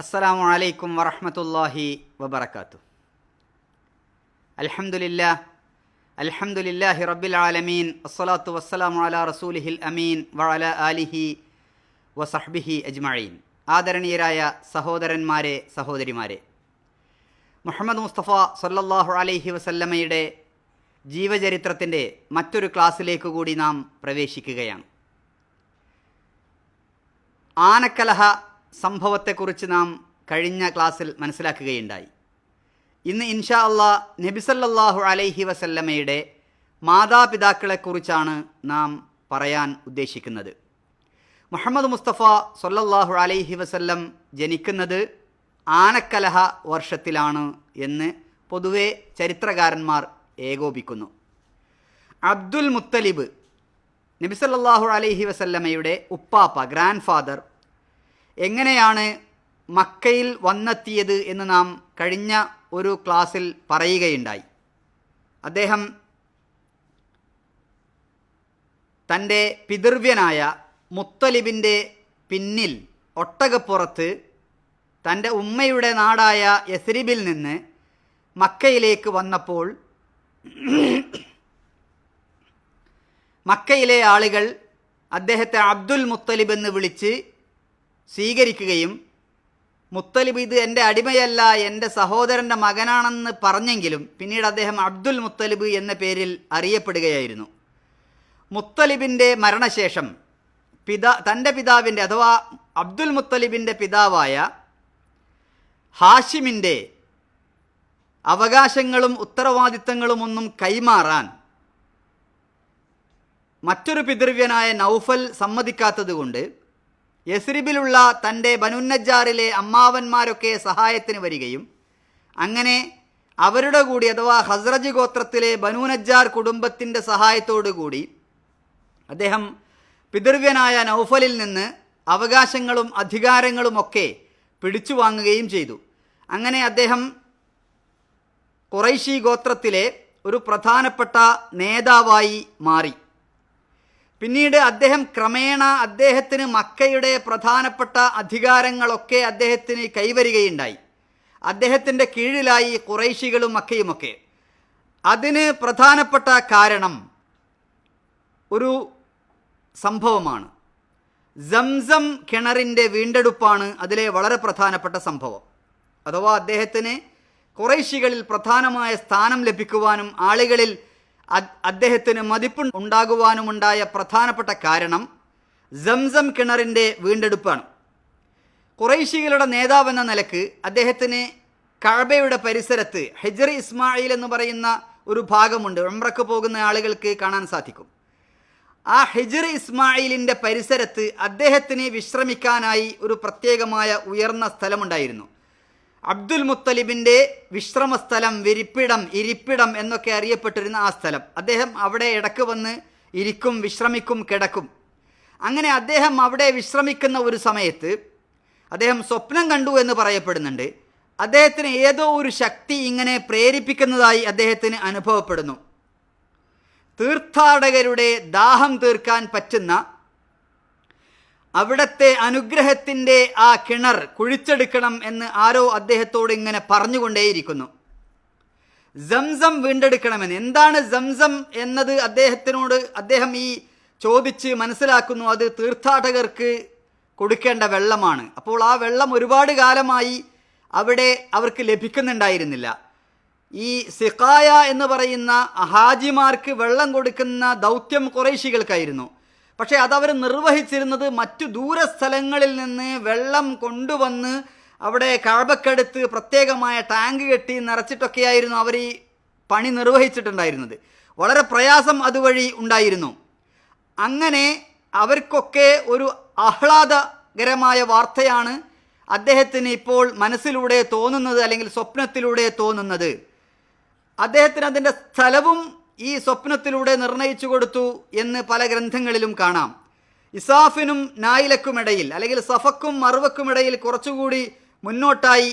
അസ്സലാമു അലൈക്കും വറഹമത്തല്ലാഹി വബർക്കാത്തു അലഹമുല്ല അൽഹംദുലില്ലാഹി റബ്ബിൽ ആലമീൻ അസ്സലാത്തു വസ്സലാമു അലാ റസൂലിഹിൽ അമീൻ വഅല ആലിഹി വസഹ്ബിഹി അജ്മഈൻ. ആദരണീയരായ സഹോദരന്മാരെ സഹോദരിമാരെ മുഹമ്മദ് മുസ്തഫ സല്ലല്ലാഹു അലൈഹി വസല്ലമയുടെ ജീവചരിത്രത്തിന്റെ മറ്റൊരു ക്ലാസ്സിലേക്ക് കൂടി നാം പ്രവേശിക്കുകയാണ്. ആനക്കലഹ സംഭവത്തെക്കുറിച്ച് നാം കഴിഞ്ഞ ക്ലാസ്സിൽ മനസ്സിലാക്കുകയുണ്ടായി. ഇന്ന് ഇൻഷാ അള്ളാ നബിസല്ലാഹു അലൈഹി വസല്ലമയുടെ മാതാപിതാക്കളെക്കുറിച്ചാണ് നാം പറയാൻ ഉദ്ദേശിക്കുന്നത്. മുഹമ്മദ് മുസ്തഫ സൊല്ലാഹു അലൈഹി വസല്ലം ജനിക്കുന്നത് ആനക്കലഹ വർഷത്തിലാണ് എന്ന് പൊതുവെ ചരിത്രകാരന്മാർ ഏകോപിക്കുന്നു. അബ്ദുൽ മുത്തലിബ് നബിസല്ലാഹു അലൈഹി വസല്ലമയുടെ ഉപ്പാപ്പ ഗ്രാൻഡ് ഫാദർ എങ്ങനെയാണ് മക്കയിൽ വന്നെത്തിയത് എന്ന് നാം കഴിഞ്ഞ ഒരു ക്ലാസ്സിൽ പറയുകയുണ്ടായി. അദ്ദേഹം തന്റെ പിതൃവ്യനായ മുത്തലിബിന്റെ പിന്നിൽ ഒട്ടകപ്പുറത്ത് തന്റെ ഉമ്മയുടെ നാടായ യസ്രിബിൽ നിന്ന് മക്കയിലേക്ക് വന്നപ്പോൾ മക്കയിലെ ആളുകൾ അദ്ദേഹത്തെ അബ്ദുൽ മുത്തലിബ് എന്ന് വിളിച്ച് സ്വീകരിക്കുകയും മുത്തലിബ് ഇത് എന്റെ അടിമയല്ല എന്റെ സഹോദരന്റെ മകനാണെന്ന് പറഞ്ഞെങ്കിലും പിന്നീട് അദ്ദേഹം അബ്ദുൽ മുത്തലിബ് എന്ന പേരിൽ അറിയപ്പെടുകയായിരുന്നു. മുത്തലിബിന്റെ മരണശേഷം പിതാ തന്റെ പിതാവിന്റെ അഥവാ അബ്ദുൽ മുത്തലിബിന്റെ പിതാവായ ഹാഷിമിന്റെ അവകാശങ്ങളും ഉത്തരവാദിത്തങ്ങളും ഒന്നും കൈമാറാൻ മറ്റൊരു പിതൃവ്യനായ നൗഫൽ സമ്മതിക്കാത്തതുകൊണ്ട് യസ്രിബിലുള്ള തന്റെ ബനുന്നജാറിലെ അമ്മാവന്മാരൊക്കെ സഹായത്തിന് വരികയും അങ്ങനെ അവരുടെ കൂടി അഥവാ ഹസ്രജ് ഗോത്രത്തിലെ ബനുനജാർ കുടുംബത്തിന്റെ കൂടി അദ്ദേഹം പിതൃവ്യനായ നൗഫലിൽ നിന്ന് അവകാശങ്ങളും അധികാരങ്ങളുമൊക്കെ പിടിച്ചു വാങ്ങുകയും ചെയ്തു. അങ്ങനെ അദ്ദേഹം കുറൈശി ഗോത്രത്തിലെ ഒരു പ്രധാനപ്പെട്ട നേതാവായി മാറി. പിന്നീട് അദ്ദേഹം ക്രമേണ അദ്ദേഹത്തിന് മക്കയുടെ പ്രധാനപ്പെട്ട അധികാരങ്ങളൊക്കെ അദ്ദേഹത്തിന് കൈവരികയുണ്ടായി. അദ്ദേഹത്തിന്റെ കീഴിലായി കുറൈശികളും മക്കയുമൊക്കെ. അതിന് പ്രധാനപ്പെട്ട കാരണം ഒരു സംഭവമാണ്. സംസം കിണറിന്റെ വീണ്ടെടുപ്പാണ് അതിലെ വളരെ പ്രധാനപ്പെട്ട സംഭവം. അഥവാ അദ്ദേഹത്തിന് കുറേശികളിൽ പ്രധാനമായ സ്ഥാനം ലഭിക്കുവാനും ആളുകളിൽ അദ്ദേഹത്തിന് മതിപ്പ് ഉണ്ടാകുവാനുമുണ്ടായ പ്രധാനപ്പെട്ട കാരണം സംസം കിണറിന്റെ വീണ്ടെടുപ്പാണ്. കുറേശികളുടെ നേതാവെന്ന നിലയ്ക്ക് അദ്ദേഹത്തിന് കഴബയുടെ പരിസരത്ത് ഹെജറി ഇസ്മായിൽ എന്ന് പറയുന്ന ഒരു ഭാഗമുണ്ട്. ഉംറക്ക് പോകുന്ന ആളുകൾക്ക് കാണാൻ സാധിക്കും. ആ ഹെജറി ഇസ്മായിലിന്റെ പരിസരത്ത് അദ്ദേഹത്തിന് വിശ്രമിക്കാനായി ഒരു പ്രത്യേകമായ ഉയർന്ന സ്ഥലമുണ്ടായിരുന്നു. അബ്ദുൽ മുത്തലിബിന്റെ വിശ്രമസ്ഥലം വിരിപ്പിടം ഇരിപ്പിടം എന്നൊക്കെ അറിയപ്പെട്ടിരുന്ന ആ സ്ഥലം. അദ്ദേഹം അവിടെ ഇടയ്ക്ക് വന്ന് ഇരിക്കും വിശ്രമിക്കും കിടക്കും. അങ്ങനെ അദ്ദേഹം അവിടെ വിശ്രമിക്കുന്ന ഒരു സമയത്ത് അദ്ദേഹം സ്വപ്നം കണ്ടു എന്ന് പറയപ്പെടുന്നുണ്ട്. അദ്ദേഹത്തിന് ഏതോ ഒരു ശക്തി ഇങ്ങനെ പ്രേരിപ്പിക്കുന്നതായി അദ്ദേഹത്തിന് അനുഭവപ്പെടുന്നു. തീർത്ഥാടകരുടെ ദാഹം തീർക്കാൻ പറ്റുന്ന അവിടത്തെ അനുഗ്രഹത്തിന്റെ ആ കിണർ കുഴിച്ചെടുക്കണം എന്ന് ആരോ അദ്ദേഹത്തോട് ഇങ്ങനെ പറഞ്ഞുകൊണ്ടേയിരിക്കുന്നു. സംസം വീണ്ടെടുക്കണമെന്ന്. എന്താണ് സംസം എന്നത് അദ്ദേഹത്തിനോട് അദ്ദേഹം ഈ ചോദിച്ച് മനസ്സിലാക്കുന്നു. അത് തീർത്ഥാടകർക്ക് കൊടുക്കേണ്ട വെള്ളമാണ്. അപ്പോൾ ആ വെള്ളം ഒരുപാട് കാലമായി അവിടെ അവർക്ക് ലഭിക്കുന്നുണ്ടായിരുന്നില്ല. ഈ സിഖായ എന്ന് പറയുന്ന ഹാജിമാർക്ക് വെള്ളം കൊടുക്കുന്ന ദൗത്യം കുറേശികൾക്കായിരുന്നു. പക്ഷേ അതവർ നിർവഹിച്ചിരുന്നത് മറ്റു ദൂരസ്ഥലങ്ങളിൽ നിന്ന് വെള്ളം കൊണ്ടുവന്ന് അവിടെ കഴബക്കടുത്ത് പ്രത്യേകമായ ടാങ്ക് കെട്ടി നിറച്ചിട്ടൊക്കെയായിരുന്നു അവർ ഈ പണി നിർവഹിച്ചിട്ടുണ്ടായിരുന്നത്. വളരെ പ്രയാസം അതുവഴി ഉണ്ടായിരുന്നു. അങ്ങനെ അവർക്കൊക്കെ ഒരു ആഹ്ലാദകരമായ വാർത്തയാണ് അദ്ദേഹത്തിന് ഇപ്പോൾ മനസ്സിലൂടെ തോന്നുന്നത് അല്ലെങ്കിൽ സ്വപ്നത്തിലൂടെ തോന്നുന്നത്. അദ്ദേഹത്തിന് അതിന്റെ സ്ഥലവും ഈ സ്വപ്നത്തിലൂടെ നിർണയിച്ചു കൊടുത്തു എന്ന് പല ഗ്രന്ഥങ്ങളിലും കാണാം. ഇസാഫിനും നായിലക്കുമിടയിൽ അല്ലെങ്കിൽ സഫക്കും മറുവക്കുമിടയിൽ കുറച്ചുകൂടി മുന്നോട്ടായി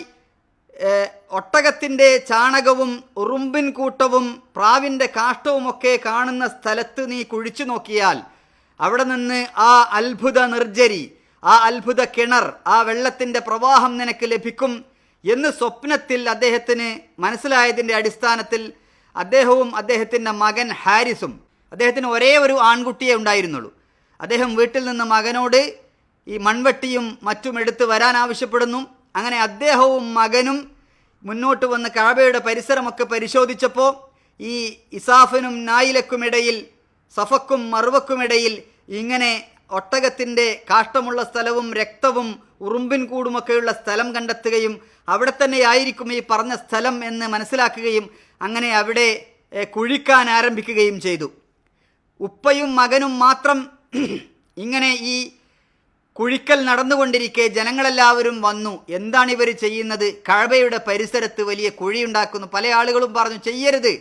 ഒട്ടകത്തിന്റെ ചാണകവും ഉറുമ്പിൻ കൂട്ടവും പ്രാവിന്റെ കാഷ്ടവുമൊക്കെ കാണുന്ന സ്ഥലത്ത് നീ കുഴിച്ചു നോക്കിയാൽ അവിടെ നിന്ന് ആ അത്ഭുത നിർജരി ആ അത്ഭുത കിണർ ആ വെള്ളത്തിന്റെ പ്രവാഹം നിനക്ക് ലഭിക്കും എന്ന് സ്വപ്നത്തിൽ അദ്ദേഹത്തിന് മനസ്സിലായതിന്റെ അടിസ്ഥാനത്തിൽ അദ്ദേഹവും അദ്ദേഹത്തിന്റെ മകൻ ഹാരിസും. അദ്ദേഹത്തിന് ഒരേ ഒരു ആൺകുട്ടിയെ ഉണ്ടായിരുന്നുള്ളൂ. അദ്ദേഹം വീട്ടിൽ നിന്ന് മകനോട് ഈ മൺവെട്ടിയും മറ്റും എടുത്ത് വരാൻ ആവശ്യപ്പെടുന്നു. അങ്ങനെ അദ്ദേഹവും മകനും മുന്നോട്ട് വന്ന് കാബയുടെ പരിസരമൊക്കെ പരിശോധിച്ചപ്പോൾ ഈ ഇസാഫിനും നായിലക്കുമിടയിൽ സഫക്കും മറുവക്കുമിടയിൽ ഇങ്ങനെ ഒട്ടകത്തിന്റെ കാഷ്ടമുള്ള സ്ഥലവും രക്തവും ഉറുമ്പിൻ കൂടുമൊക്കെയുള്ള സ്ഥലം കണ്ടെത്തുകയും അവിടെ തന്നെയായിരിക്കും ഈ പറഞ്ഞ സ്ഥലം എന്ന് മനസ്സിലാക്കുകയും അങ്ങനെ അവിടെ കുഴിക്കാൻ ആരംഭിക്കുകയും ചെയ്തു. ഉപ്പയും മകനും മാത്രം ഇങ്ങനെ ഈ കുഴിക്കൽ നടന്നുകൊണ്ടിരിക്കെ ജനങ്ങളെല്ലാവരും വന്നു. എന്താണ് ഇവർ ചെയ്യുന്നത്? കഴബയുടെ പരിസരത്ത് വലിയ കുഴിയുണ്ടാക്കുന്നു. പല ആളുകളും പറഞ്ഞു ചെയ്യരുത്.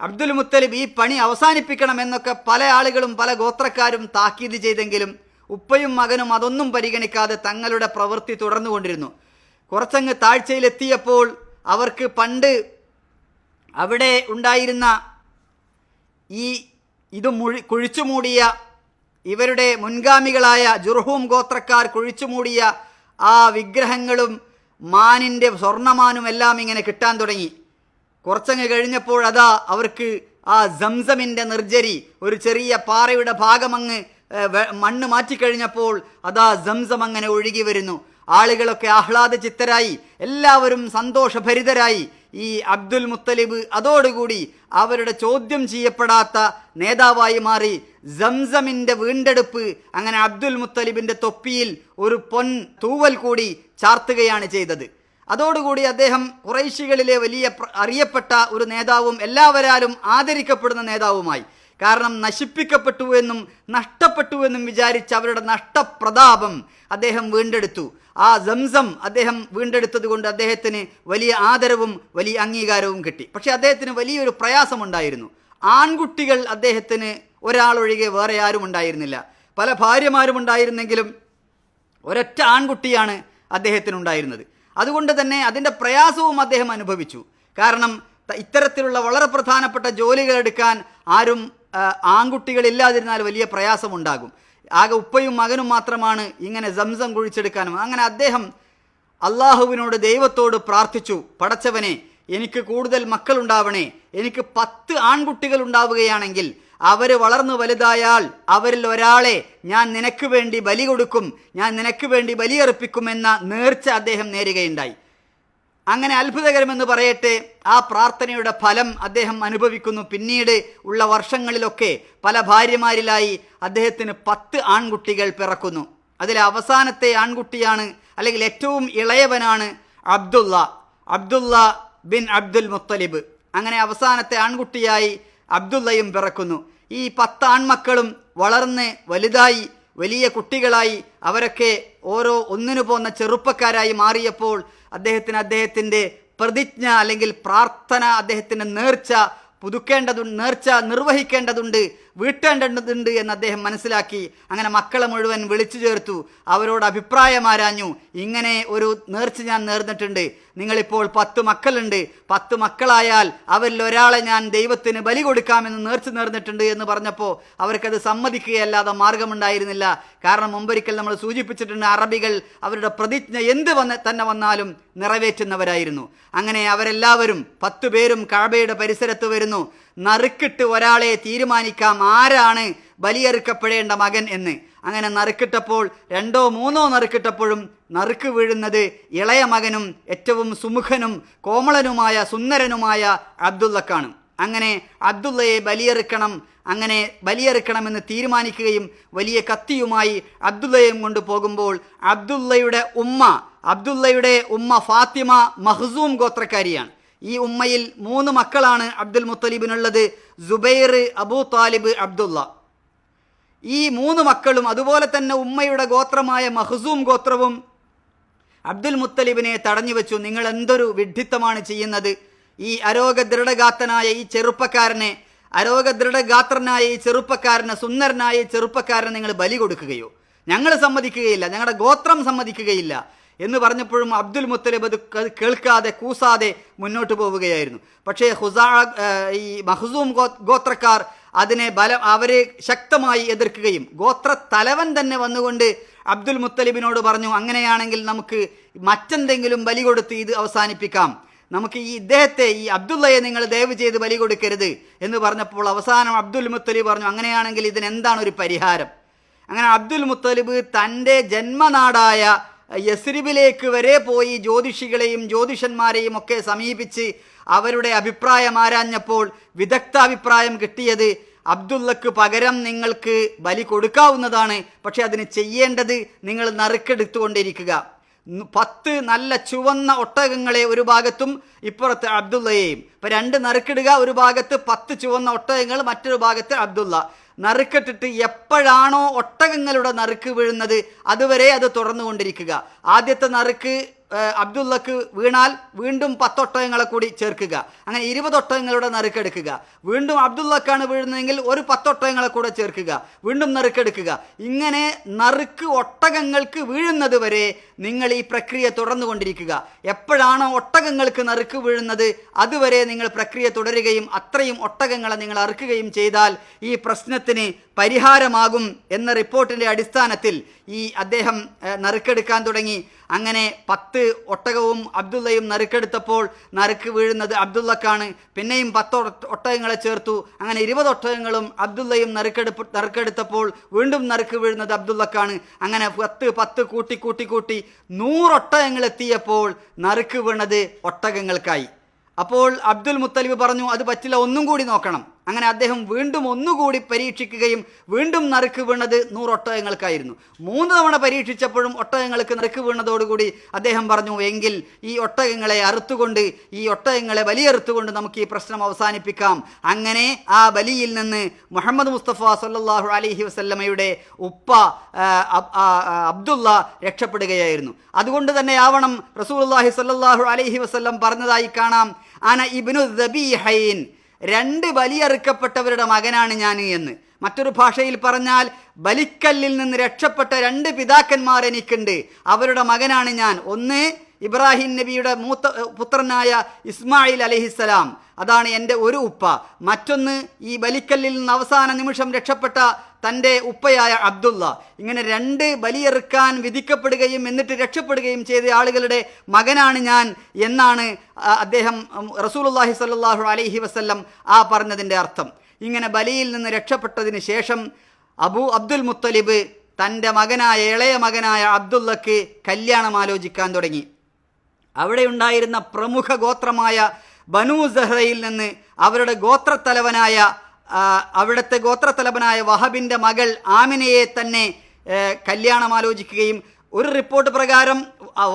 അബ്ദുൽ മുത്തലിബ് ഈ പണി അവസാനിപ്പിക്കണം എന്നൊക്കെ പല ആളുകളും പല ഗോത്രക്കാരും താക്കീത് ചെയ്തെങ്കിലും ഉപ്പയും മകനും അതൊന്നും പരിഗണിക്കാതെ തങ്ങളുടെ പ്രവൃത്തി തുടർന്നുകൊണ്ടിരുന്നു. കുറച്ചങ്ങ് താഴ്ചയിലെത്തിയപ്പോൾ അവർക്ക് പണ്ട് അവിടെ ഉണ്ടായിരുന്ന ഈ ഇത് മുഴി കുഴിച്ചു മൂടിയ ഇവരുടെ മുൻഗാമികളായ ജുർഹൂം ഗോത്രക്കാർ കുഴിച്ചു മൂടിയ ആ വിഗ്രഹങ്ങളും മാനിന്റെ സ്വർണമാനും എല്ലാം ഇങ്ങനെ കിട്ടാൻ തുടങ്ങി. കുറച്ചങ്ങ് കഴിഞ്ഞപ്പോൾ അതാ അവർക്ക് ആ സംസമിന്റെ നിർജരി ഒരു ചെറിയ പാറയുടെ ഭാഗമങ്ങ് മണ്ണ് മാറ്റിക്കഴിഞ്ഞപ്പോൾ അതാ സംസം അങ്ങനെ ഒഴുകി വരുന്നു. ആളുകളൊക്കെ ആഹ്ലാദ ചിത്തരായി എല്ലാവരും സന്തോഷഭരിതരായി. ഈ അബ്ദുൽ മുത്തലിബ് അതോടുകൂടി അവരുടെ ചോദ്യം ചെയ്യപ്പെടാത്ത നേതാവായി മാറി സംസമിന്റെ വീണ്ടെടുപ്പ് അങ്ങനെ അബ്ദുൽ മുത്തലിബിന്റെ തൊപ്പിയിൽ ഒരു പൊൻ തൂവൽ കൂടി ചാർത്തുകയാണ് ചെയ്തത്. അതോടുകൂടി അദ്ദേഹം കുറൈശികളിലെ വലിയ അറിയപ്പെട്ട ഒരു നേതാവും എല്ലാവരാലും ആദരിക്കപ്പെടുന്ന നേതാവുമായി. കാരണം നശിപ്പിക്കപ്പെട്ടു എന്നും നഷ്ടപ്പെട്ടു എന്നും വിചാരിച്ച് അവരുടെ നഷ്ടപ്രതാപം അദ്ദേഹം വീണ്ടെടുത്തു. ആ സംസം അദ്ദേഹം വീണ്ടെടുത്തത് കൊണ്ട് അദ്ദേഹത്തിന് വലിയ ആദരവും വലിയ അംഗീകാരവും കിട്ടി. പക്ഷേ അദ്ദേഹത്തിന് വലിയൊരു പ്രയാസമുണ്ടായിരുന്നു. ആൺകുട്ടികൾ അദ്ദേഹത്തിന് ഒരാളൊഴികെ വേറെ ആരും ഉണ്ടായിരുന്നില്ല. പല ഭാര്യമാരും ഉണ്ടായിരുന്നെങ്കിലും ഒരൊറ്റ ആൺകുട്ടിയാണ് അദ്ദേഹത്തിനുണ്ടായിരുന്നത്. അതുകൊണ്ട് തന്നെ അതിന്റെ പ്രയാസവും അദ്ദേഹം അനുഭവിച്ചു. കാരണം ഇത്തരത്തിലുള്ള വളരെ പ്രധാനപ്പെട്ട ജോലികൾ എടുക്കാൻ ആരും ആൺകുട്ടികളില്ലാതിരുന്നാൽ വലിയ പ്രയാസമുണ്ടാകും. ആകെ ഉപ്പയും മകനും മാത്രമാണ് ഇങ്ങനെ സംസം കുഴിച്ചെടുക്കാനും. അങ്ങനെ അദ്ദേഹം അള്ളാഹുവിനോട് ദൈവത്തോട് പ്രാർത്ഥിച്ചു പടച്ചവനെ എനിക്ക് കൂടുതൽ മക്കളുണ്ടാവണേ. എനിക്ക് പത്ത് ആൺകുട്ടികൾ ഉണ്ടാവുകയാണെങ്കിൽ അവർ വളർന്നു വലുതായാൽ അവരിൽ ഒരാളെ ഞാൻ നിനക്ക് വേണ്ടി ബലി കൊടുക്കും ഞാൻ നിനക്ക് വേണ്ടി ബലിയർപ്പിക്കുമെന്ന നേർച്ച അദ്ദേഹം നേരുകയുണ്ടായി. അങ്ങനെ അത്ഭുതകരമെന്ന് പറയട്ടെ ആ പ്രാർത്ഥനയുടെ ഫലം അദ്ദേഹം അനുഭവിക്കുന്നു. പിന്നീട് ഉള്ള വർഷങ്ങളിലൊക്കെ പല ഭാര്യമാരിലായി അദ്ദേഹത്തിന് പത്ത് ആൺകുട്ടികൾ പിറക്കുന്നു. അതിലെ അവസാനത്തെ ആൺകുട്ടിയാണ് അല്ലെങ്കിൽ ഏറ്റവും ഇളയവനാണ് Abdullah Abdullah bin Abdul Muttalib. അങ്ങനെ അവസാനത്തെ ആൺകുട്ടിയായി അബ്ദുള്ളയും പിറക്കുന്നു. ഈ പത്ത് ആൺമക്കളും വളർന്ന് വലുതായി വലിയ കുട്ടികളായി അവരൊക്കെ ഓരോ ഒന്നിനു പോന്ന ചെറുപ്പക്കാരായി മാറിയപ്പോൾ അദ്ദേഹത്തിന് അദ്ദേഹത്തിന്റെ പ്രതിജ്ഞ അല്ലെങ്കിൽ പ്രാർത്ഥന അദ്ദേഹത്തിന്റെ നേർച്ച പുതുക്കേണ്ടതു നേർച്ച നിർവഹിക്കേണ്ടതുണ്ട്. വീട്ടേണ്ടതുണ്ട് എന്ന് അദ്ദേഹം മനസ്സിലാക്കി. അങ്ങനെ മക്കളെ മുഴുവൻ വിളിച്ചു ചേർത്തു. അവരോട് അഭിപ്രായം ആരാഞ്ഞു. ഇങ്ങനെ ഒരു നേർച്ച ഞാൻ നേർന്നിട്ടുണ്ട്. നിങ്ങളിപ്പോൾ പത്ത് മക്കളുണ്ട്. പത്ത് മക്കളായാൽ അവരിൽ ഒരാളെ ഞാൻ ദൈവത്തിന് ബലി കൊടുക്കാമെന്ന് നേർച്ച നേർന്നിട്ടുണ്ട് എന്ന് പറഞ്ഞപ്പോൾ അവർക്കത് സമ്മതിക്കുകയല്ലാതെ മാർഗമുണ്ടായിരുന്നില്ല. കാരണം മുമ്പൊരിക്കൽ നമ്മൾ സൂചിപ്പിച്ചിട്ടുണ്ട് അറബികൾ അവരുടെ പ്രതിജ്ഞ എന്ത് വന്ന് തന്നെ വന്നാലും നിറവേറ്റുന്നവരായിരുന്നു. അങ്ങനെ അവരെല്ലാവരും പത്തു പേരും കാബയുടെ പരിസരത്ത് വരുന്നു. നറുക്കിട്ട് ഒരാളെ തീരുമാനിക്കാം. ആരാണ് ബലിയെറുക്കപ്പെടേണ്ട മകൻ എന്ന്. അങ്ങനെ നറുക്കിട്ടപ്പോൾ രണ്ടോ മൂന്നോ നറുക്കിട്ടപ്പോഴും നറുക്ക് വീഴുന്നത് ഇളയ മകനും ഏറ്റവും സുമുഖനും കോമളനുമായ സുന്ദരനുമായ അബ്ദുള്ളക്കാണ്. അങ്ങനെ അബ്ദുള്ളയെ ബലിയെറുക്കണം അങ്ങനെ ബലിയെറുക്കണമെന്ന് തീരുമാനിക്കുകയും വലിയ കത്തിയുമായി അബ്ദുള്ളയും കൊണ്ട് പോകുമ്പോൾ അബ്ദുള്ളയുടെ ഉമ്മ അബ്ദുള്ളയുടെ ഉമ്മ ഫാത്തിമ മഹ്സൂം ഗോത്രക്കാരിയാണ്. ഈ ഉമ്മയിൽ മൂന്ന് മക്കളാണ് അബ്ദുൽ മുത്തലിബിനുള്ളത് ജുബൈർ അബൂ താലിബ് അബ്ദുള്ള. ഈ മൂന്ന് മക്കളും അതുപോലെ തന്നെ ഉമ്മയുടെ ഗോത്രമായ മഹസൂം ഗോത്രവും അബ്ദുൽ മുത്തലിബിനെ തടഞ്ഞു വെച്ചു. നിങ്ങൾ എന്തൊരു വിഡ്ഢിത്തമാണ് ചെയ്യുന്നത്? ഈ അരോഗദൃഢഗാത്തനായ ഈ ചെറുപ്പക്കാരനെ അരോഗദൃഢഗാത്രനായ ഈ ചെറുപ്പക്കാരനെ സുന്ദരനായ ഈ ചെറുപ്പക്കാരനെ നിങ്ങൾ ബലി കൊടുക്കുകയോ? ഞങ്ങൾ സമ്മതിക്കുകയില്ല ഞങ്ങളുടെ ഗോത്രം സമ്മതിക്കുകയില്ല. എന്ന് പറഞ്ഞപ്പോഴും അബ്ദുൽ മുത്തലിബ് അത് കേൾക്കാതെ കൂസാതെ മുന്നോട്ട് പോവുകയായിരുന്നു. പക്ഷേ ഹുസാ ഈ മഹ്സൂം ഗോത്രക്കാർ അതിനെ ബലം അവരെ ശക്തമായി എതിർക്കുകയും ഗോത്ര തലവൻ തന്നെ വന്നുകൊണ്ട് അബ്ദുൽ മുത്തലിബിനോട് പറഞ്ഞു അങ്ങനെയാണെങ്കിൽ നമുക്ക് മറ്റെന്തെങ്കിലും ബലി കൊടുത്ത് ഇത് അവസാനിപ്പിക്കാം. നമുക്ക് ഈ ഇദ്ദേഹത്തെ ഈ അബ്ദുള്ളയെ നിങ്ങൾ ദയവ് ചെയ്ത് ബലി കൊടുക്കരുത്. എന്ന് പറഞ്ഞപ്പോൾ അവസാനം അബ്ദുൽ മുത്തലിബ് പറഞ്ഞു അങ്ങനെയാണെങ്കിൽ ഇതിനെന്താണ് ഒരു പരിഹാരം? അങ്ങനെ അബ്ദുൽ മുത്തലിബ് തന്റെ ജന്മനാടായ യസ്രിബിലേക്ക് വരെ പോയി ജ്യോതിഷികളെയും ജ്യോതിഷന്മാരെയും ഒക്കെ സമീപിച്ച് അവരുടെ അഭിപ്രായം ആരാഞ്ഞപ്പോൾ വിദഗ്ധ അഭിപ്രായം കിട്ടിയത് അബ്ദുള്ളക്ക് പകരം നിങ്ങൾക്ക് ബലി കൊടുക്കാവുന്നതാണ് പക്ഷെ അതിന് ചെയ്യേണ്ടത് നിങ്ങൾ നറുക്കെടുത്തുകൊണ്ടിരിക്കുക. പത്ത് നല്ല ചുവന്ന ഒട്ടകങ്ങളെ ഒരു ഭാഗത്തും ഇപ്പുറത്ത് അബ്ദുള്ളയെയും. ഇപ്പൊ രണ്ട് നറുക്കിടുക ഒരു ഭാഗത്ത് പത്ത് ചുവന്ന ഒട്ടകങ്ങൾ മറ്റൊരു ഭാഗത്ത് അബ്ദുള്ള. നറുക്കിട്ടിട്ട് എപ്പോഴാണോ ഒട്ടകങ്ങളുടെ നറുക്ക് വീഴുന്നത് അതുവരെ അത് തുടർന്നുകൊണ്ടിരിക്കുക. ആദ്യത്തെ നറുക്ക് അബ്ദുള്ളക്ക് വീണാൽ വീണ്ടും പത്തൊട്ടകങ്ങളെ കൂടി ചേർക്കുക. അങ്ങനെ ഇരുപതൊട്ടകങ്ങളുടെ നറുക്കെടുക്കുക. വീണ്ടും അബ്ദുള്ളക്കാണ് വീഴുന്നതെങ്കിൽ ഒരു പത്തൊട്ടകങ്ങളെ കൂടെ ചേർക്കുക. വീണ്ടും നറുക്കെടുക്കുക. ഇങ്ങനെ നറുക്ക് ഒട്ടകങ്ങൾക്ക് വീഴുന്നത് വരെ നിങ്ങൾ ഈ പ്രക്രിയ തുടർന്നുകൊണ്ടിരിക്കുക എപ്പോഴാണോ ഒട്ടകങ്ങൾക്ക് നറുക്ക് വീഴുന്നത് അതുവരെ നിങ്ങൾ പ്രക്രിയ തുടരുകയും അത്രയും ഒട്ടകങ്ങളെ നിങ്ങൾ അറുക്കുകയും ചെയ്താൽ ഈ പ്രശ്നത്തിന് പരിഹാരമാകും എന്ന റിപ്പോർട്ടിന്റെ അടിസ്ഥാനത്തിൽ ഈ അദ്ദേഹം നറുക്കെടുക്കാൻ തുടങ്ങി. അങ്ങനെ പത്ത് ഒട്ടകവും അബ്ദുള്ളയും നറുക്കെടുത്തപ്പോൾ നറുക്ക് വീഴുന്നത് അബ്ദുള്ളക്കാണ്. പിന്നെയും പത്ത് ഒട്ട- ഒട്ടകങ്ങളെ ചേർത്തു. അങ്ങനെ ഇരുപത് ഒട്ടകങ്ങളും അബ്ദുള്ളയും നറുക്കെടുപ്പ് നറുക്കെടുത്തപ്പോൾ വീണ്ടും നറുക്ക് വീഴുന്നത് അബ്ദുള്ളക്കാണ്. അങ്ങനെ പത്ത് പത്ത് കൂട്ടി കൂട്ടി കൂട്ടി നൂറൊട്ടകങ്ങൾ എത്തിയപ്പോൾ നറുക്ക് വീണത് ഒട്ടകങ്ങൾക്കായി. അപ്പോൾ അബ്ദുൽ മുത്തലിബ് പറഞ്ഞു അത് പറ്റില്ല ഒന്നും കൂടി നോക്കണം. അങ്ങനെ അദ്ദേഹം വീണ്ടും ഒന്നുകൂടി പരീക്ഷിക്കുകയും വീണ്ടും നറുക്ക് വീണത് നൂറ് ഒട്ടകങ്ങൾക്കായിരുന്നു. മൂന്ന് തവണ പരീക്ഷിച്ചപ്പോഴും ഒട്ടകങ്ങൾക്ക് നറുക്ക് വീണതോടുകൂടി അദ്ദേഹം പറഞ്ഞു എങ്കിൽ ഈ ഒട്ടകങ്ങളെ അറുത്തുകൊണ്ട് ഈ ഒട്ടകങ്ങളെ ബലിയറുത്തുകൊണ്ട് നമുക്ക് ഈ പ്രശ്നം അവസാനിപ്പിക്കാം. അങ്ങനെ ആ ബലിയിൽ നിന്ന് മുഹമ്മദ് മുസ്തഫ സല്ലാഹു അലഹി വസല്ലമയുടെ ഉപ്പ അബ്ദുള്ള രക്ഷപ്പെടുകയായിരുന്നു. അതുകൊണ്ട് തന്നെ ആവണം റസൂൽ അള്ളാഹി സല്ലാഹു അലഹി വസല്ലം പറഞ്ഞതായി കാണാം. അന ഇബ്നു ദബീഹൈൻ രണ്ട് ബലിയറുക്കപ്പെട്ടവരുടെ മകനാണ് ഞാൻ എന്ന്. മറ്റൊരു ഭാഷയിൽ പറഞ്ഞാൽ ബലിക്കല്ലിൽ നിന്ന് രക്ഷപ്പെട്ട രണ്ട് പിതാക്കന്മാർ എനിക്കുണ്ട് അവരുടെ മകനാണ് ഞാൻ. ഒന്ന് ഇബ്രാഹിം നബിയുടെ മൂത്ത പുത്രനായ ഇസ്മായിൽ അലഹിസ്സലാം. അതാണ് എന്റെ ഒരു ഉപ്പ. മറ്റൊന്ന് ഈ ബലിക്കല്ലിൽ നിന്ന് അവസാന നിമിഷം രക്ഷപ്പെട്ട തന്റെ ഉപ്പയായ അബ്ദുള്ള. ഇങ്ങനെ രണ്ട് ബലിയെറുക്കാൻ വിധിക്കപ്പെടുകയും എന്നിട്ട് രക്ഷപ്പെടുകയും ചെയ്ത ആളുകളുടെ മകനാണ് ഞാൻ എന്നാണ് അദ്ദേഹം റസൂലുല്ലാഹി സ്വല്ലല്ലാഹു അലൈഹി വസല്ലം ആ പറഞ്ഞതിന്റെ അർത്ഥം. ഇങ്ങനെ ബലിയിൽ നിന്ന് രക്ഷപ്പെട്ടതിന് ശേഷം അബു അബ്ദുൽ മുത്തലിബ് തന്റെ മകനായ ഇളയ മകനായ അബ്ദുള്ളക്ക് കല്യാണം ആലോചിക്കാൻ തുടങ്ങി. അവിടെ ഉണ്ടായിരുന്ന പ്രമുഖ ഗോത്രമായ ബനു സഹ്റയിൽ നിന്ന് അവരുടെ ഗോത്രത്തലവനായ അവിടുത്തെ ഗോത്രത്തലവനായ വഹബിന്റെ മകൾ ആമിനയെ തന്നെ കല്യാണം ആലോചിക്കുകയും ഒരു റിപ്പോർട്ട് പ്രകാരം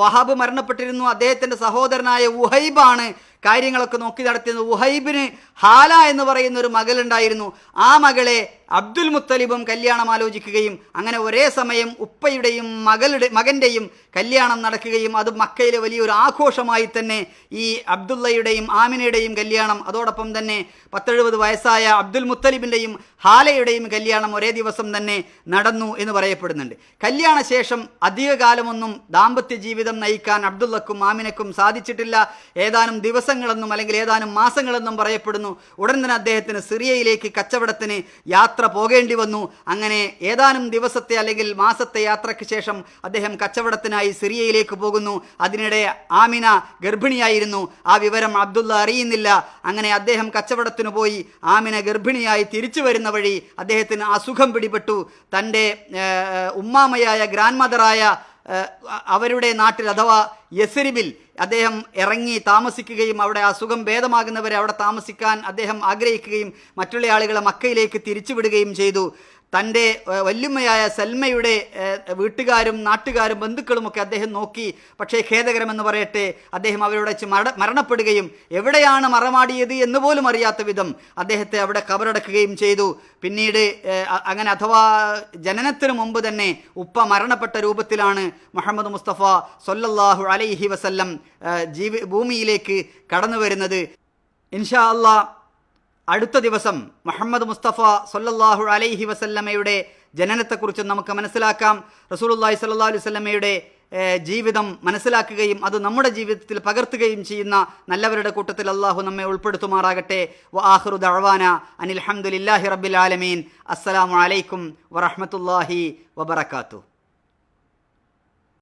വഹാബ് മരണപ്പെട്ടിരുന്നു. അദ്ദേഹത്തിന്റെ സഹോദരനായ ഉഹൈബാണ് കാര്യങ്ങളൊക്കെ നോക്കി നടത്തിയത് ഉഹൈബിന് ഹാല എന്ന് പറയുന്ന ഒരു മകളുണ്ടായിരുന്നു. ആ മകളെ അബ്ദുൽ മുത്തലിബും കല്യാണം ആലോചിക്കുകയും അങ്ങനെ ഒരേ സമയം ഉപ്പയുടെയും മകളുടെ മകന്റെയും കല്യാണം നടക്കുകയും അത് മക്കയിലെ വലിയൊരു ആഘോഷമായി തന്നെ ഈ അബ്ദുള്ളയുടെയും ആമിനയുടെയും കല്യാണം അതോടൊപ്പം തന്നെ പത്തെഴുപത് വയസ്സായ അബ്ദുൽ മുത്തലിബിന്റെയും ഹാലയുടെയും കല്യാണം ഒരേ ദിവസം തന്നെ നടന്നു എന്ന് പറയപ്പെടുന്നുണ്ട്. കല്യാണ ശേഷം അധികകാലമൊന്നും ദാമ്പത്യ ജീവിതം നയിക്കാൻ അബ്ദുള്ളക്കും ആമിനക്കും സാധിച്ചിട്ടില്ല. ഏതാനും ദിവസങ്ങളെന്നും അല്ലെങ്കിൽ ഏതാനും മാസങ്ങളെന്നും പറയപ്പെടുന്നു. ഉടൻ തന്നെ അദ്ദേഹത്തിന് സിറിയയിലേക്ക് കച്ചവടത്തിന് യാത്ര പോകേണ്ടി വന്നു. അങ്ങനെ ഏതാനും ദിവസത്തെ അല്ലെങ്കിൽ മാസത്തെ യാത്രയ്ക്ക് ശേഷം അദ്ദേഹം കച്ചവടത്തിനായി സിറിയയിലേക്ക് പോകുന്നു. അതിനിടെ ആമിന ഗർഭിണിയായിരുന്നു. ആ വിവരം അബ്ദുള്ള അറിയുന്നില്ല. അങ്ങനെ അദ്ദേഹം കച്ചവടത്തിന് പോയി ആമിന ഗർഭിണിയായി തിരിച്ചു വരുന്ന വഴി അദ്ദേഹത്തിന് അസുഖം പിടിപെട്ടു. തന്റെ ഉമ്മാമയായ ഗ്രാൻഡ് മദറായ അവരുടെ നാട്ടിൽ അഥവാ യസരിബിൽ അദ്ദേഹം ഇറങ്ങി താമസിക്കുകയും അവിടെ അസുഖം ഭേദമാകുന്നവരെ അവിടെ താമസിക്കാൻ അദ്ദേഹം ആഗ്രഹിക്കുകയും മറ്റുള്ള ആളുകളെ മക്കയിലേക്ക് തിരിച്ചുവിടുകയും ചെയ്തു. തന്റെ വല്യമ്മയായ സൽമയുടെ വീട്ടുകാരും നാട്ടുകാരും ബന്ധുക്കളുമൊക്കെ അദ്ദേഹം നോക്കി. പക്ഷേ ഖേദകരമെന്ന് പറയട്ടെ അദ്ദേഹം അവരോട് വെച്ച് മര മരണപ്പെടുകയും എവിടെയാണ് മറമാടിയത് എന്ന് പോലും അറിയാത്ത വിധം അദ്ദേഹത്തെ അവിടെ കബറടക്കുകയും ചെയ്തു. പിന്നീട് അങ്ങനെ അഥവാ ജനനത്തിന് മുമ്പ് തന്നെ ഉപ്പ മരണപ്പെട്ട രൂപത്തിലാണ് മുഹമ്മദ് മുസ്തഫ സൊല്ലാഹു അലൈഹി വസല്ലം ജീവി ഭൂമിയിലേക്ക് കടന്നു വരുന്നത് ഇൻഷാ അള്ളാ അടുത്ത ദിവസം മുഹമ്മദ് മുസ്തഫ സൊല്ലാഹു അലൈഹി വസല്ലമ്മയുടെ ജനനത്തെക്കുറിച്ച് നമുക്ക് മനസ്സിലാക്കാം. റസൂലുള്ളാഹി സല്ലാ അലൈഹി വസല്ലമയുടെ ജീവിതം മനസ്സിലാക്കുകയും അത് നമ്മുടെ ജീവിതത്തിൽ പകർത്തുകയും ചെയ്യുന്ന നല്ലവരുടെ കൂട്ടത്തിൽ അള്ളാഹു നമ്മെ ഉൾപ്പെടുത്തുമാറാകട്ടെ. വ ദഴവാന അനിൽഹമുല്ലാഹി റബ്ബിൽ ആലമീൻ. അസ്സലാമു അലൈക്കും വറഹ്മത്തുള്ളാഹി വബറകാതുഹു.